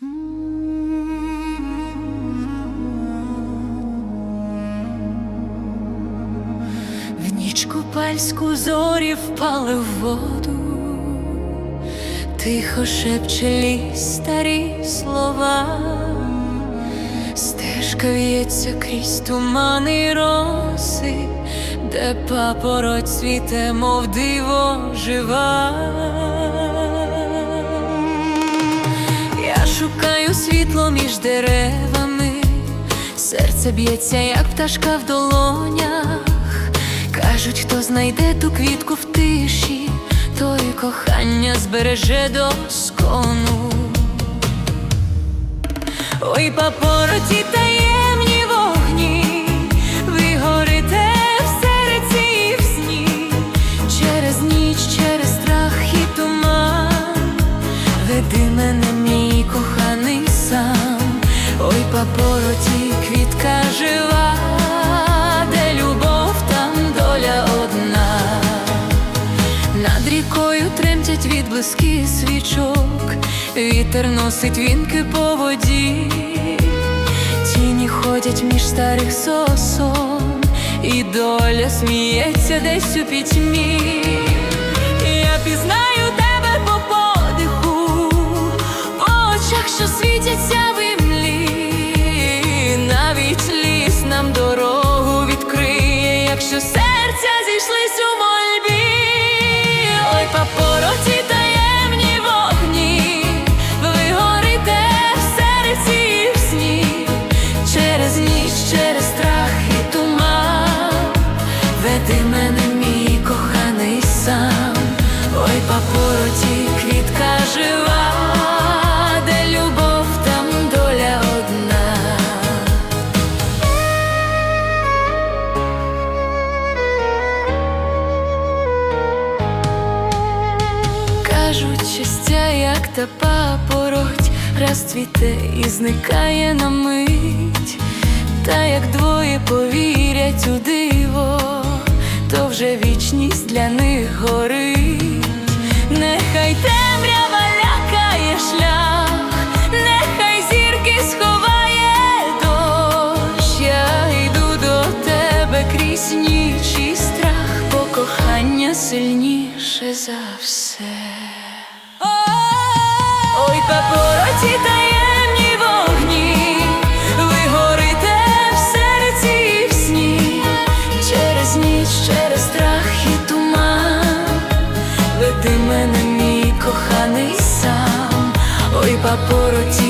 В ніч купальську зорі впали в воду, тихо шепче старі слова, стежка в'ється крізь тумани роси, де папороть цвіте, мов диво жива. Світло між деревами, серце б'ється, як пташка в долонях. Кажуть, хто знайде ту квітку в тиші, той кохання збереже до скону. Ой, папороті таємні папороті, квітка жива, де любов, там доля одна. Над рікою тремтять відблиски свічок, вітер носить вінки по воді, тіні ходять між старих сосон, і доля сміється десь у пітьмі. Я пізнаю тебе по подиху, по очах, що світяться коханий сам, ой, папороті, квітка жива, де любов, там доля одна. Кажуть, щастя, як та папороть, розцвіте і зникає на мить, та як двоє повірять у Нехай темрява лякає шлях, нехай зірки сховає дощ, я йду до тебе крізь ніч і страх, бо кохання сильніше за все. пороті.